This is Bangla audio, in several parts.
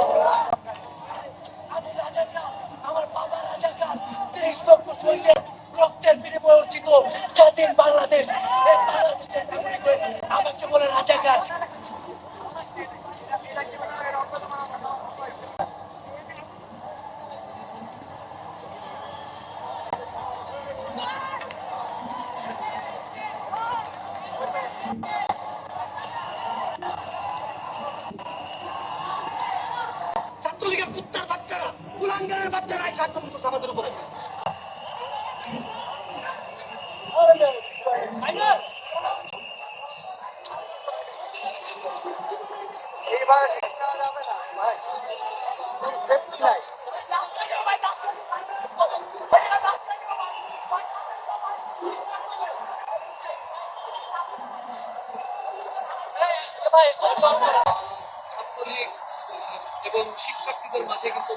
Oh! ছাত্রলীগ এবং শিক্ষার্থীদের মাঝে কিন্তু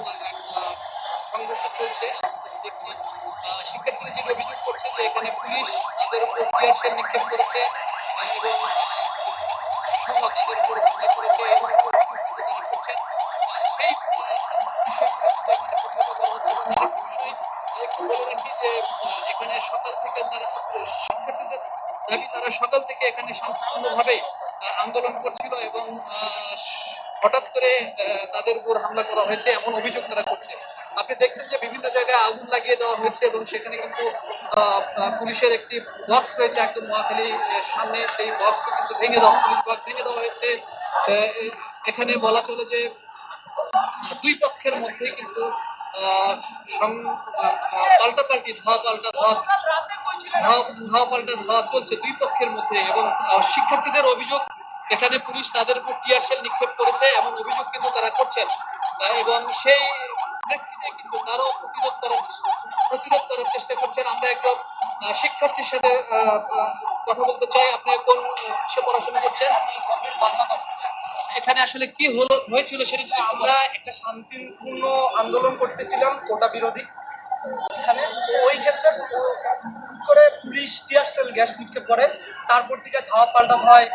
সংঘর্ষ চলছে। দেখছি শিক্ষার্থীরা যেটা অভিযোগ করছে যে এখানে পুলিশ তাদের উপর টিয়ার নিক্ষেপ করেছে এবং সহ তাদের উপর হামলা করেছে এবং সেই বিষয়গুলো বিষয় একটু বলে যে এখানে সকাল থেকে তারা, শিক্ষার্থীদের দাবি, তারা সকাল থেকে এখানে শান্তিপূর্ণভাবে আন্দোলন করছিল এবং হঠাৎ করে তাদের উপর হামলা করা হয়েছে এমন অভিযোগ তারা করছে। আপনি দেখছেন যে বিভিন্ন জায়গায় আগুন লাগিয়ে দেওয়া হয়েছে এবং সেখানে কিন্তু পুলিশের একটি বক্স রয়েছে একদম মহাখালী সামনে। সেই বক্স কিন্তু ভেঙে দেওয়া পুলিশ বক্স ভেঙে দেওয়া হয়েছে। এখানে বলা চলে যে দুই পক্ষের মধ্যে কিন্তু আহ, পাল্টাপাল্টি ধাওয়া পাল্টা ধাওয়া ধাওয়া পাল্টা ধাওয়া চলছে দুই পক্ষের মধ্যে এবং শিক্ষার্থীদের অভিযোগ এখানে পুলিশ তাদের উপর টিয়ার শেল নিক্ষেপ করেছে এমন অভিযোগ কিন্তু তারা করছেন। এবং সেই প্রেক্ষিতে কিন্তু তারাও প্রতিরোধ করার প্রতিরোধ করার চেষ্টা করছেন। আমরা একজন শিক্ষার্থীর সাথে কথা বলতে চাই। আপনি কোন সে পড়াশোনা করছেন? এখানে আসলে কি হলো হয়েছিল সেটা যদি আমরা একটা শান্তিপূর্ণ আন্দোলন করতেছিলাম কোটা বিরোধী। এখানে? ওই ক্ষেত্রে করে পুলিশ টিয়ার সেল গ্যাস নিক্ষেপ করে তারপর থেকে ধাওয়া পাল্টা হয়।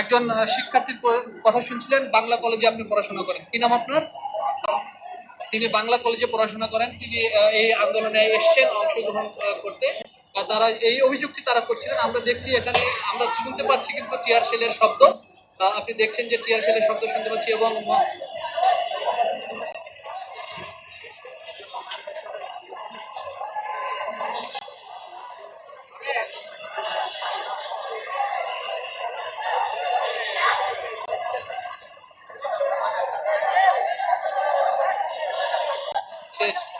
একজন শিক্ষার্থীর কথা শুনছিলেন, বাংলা কলেজে আপনি পড়াশোনা করেন। কি নাম আপনার? তিনি বাংলা কলেজে পড়াশোনা করেন, তিনি এই আন্দোলনে এসছেন, অংশগ্রহণ করতে। তারা এই অভিযোগটি তারা করছিলেন, আমরা দেখছি এখানে, আমরা শুনতে পাচ্ছি কিন্তু টিয়ার সেলের শব্দ। আপনি দেখছেন যে টিয়ার সেলের শব্দ শুনতে পাচ্ছি এবং noches.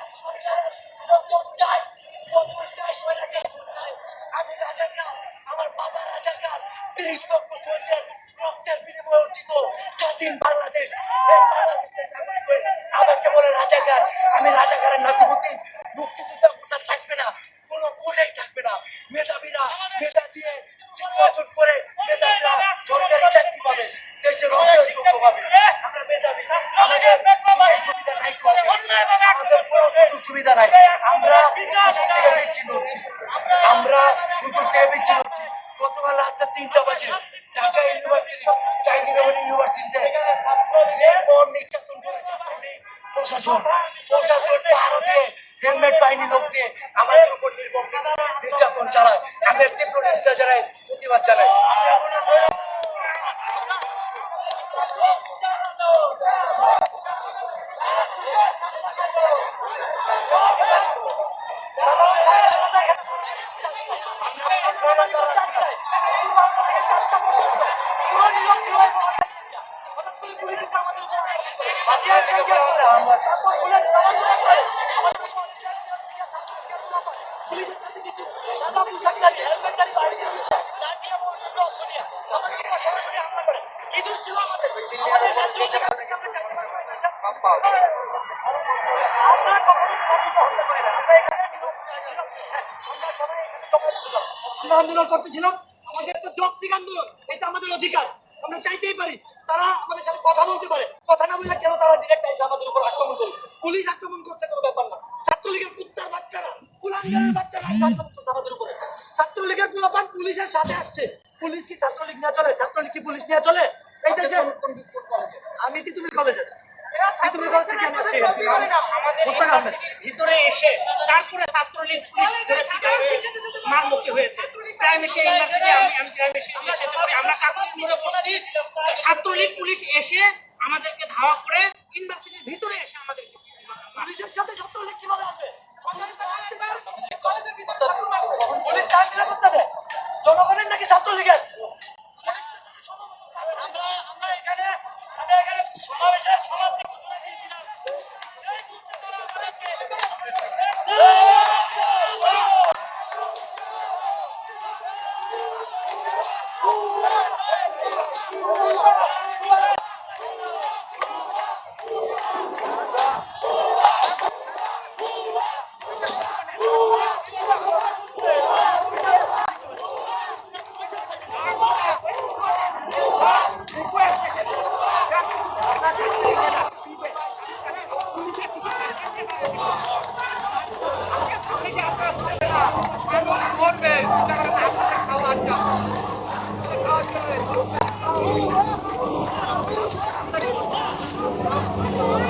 গতকাল রাত্রে তিনটা বাজে। ঢাকা ইউনিভার্সিটি, চাইনিজ ইউনিভার্সিটিতে। নির্যাতন করে ছাত্রলীগ প্রশাসন। প্রশাসন পাহারা দিয়ে হেলমেট পাইনি লোক দিয়ে আমাদের উপর নির্মম নির্যাতন চালায়। আমি তীব্র নিন্দা জানাই, প্রতিবাদ জানাই। আন্দোলন করতেছিলাম আমাদের তো যৌক্তিক আন্দোলন এটা আমাদের অধিকার। আমরা চাইতেই পারি। তারা আমাদের সাথে কথা বলতে পারে। কথা না বললে কেন তারা ডিরেক্ট এসে আমাদের উপর আক্রমণ করে পুলিশ আক্রমণ করছে কোনো ব্যাপার না। ছাত্রলীগের কুত্তার বাচ্চারা কুলাঙ্গারের বাচ্চারা আক্রমণ করছে আমাদের উপরে। ছাত্রলীগের কুলাপান পুলিশের সাথে আসছে। পুলিশ কি ছাত্রলীগ নিয়ে চলে? ছাত্রলীগ কি পুলিশ নিয়ে চলে? এই দেশে আমি কলেজে তিতুমির কলেজ থেকে আমি আসছি ভিতরে এসে তারপরে ছাত্রলীগ পুলিশ মারমুখী হয়েছে। প্রাইম এসে ছাত্রলীগ, পুলিশ এসে আমাদেরকে ধাওয়া করে ইউনিভার্সিটির ভিতরে এসে আমাদের পুলিশের সাথে ছাত্রলীগ কীভাবে আসবে। পুলিশ কার নিরাপত্তা দেয়। জনগণের নাকি ছাত্রলীগের? Oh,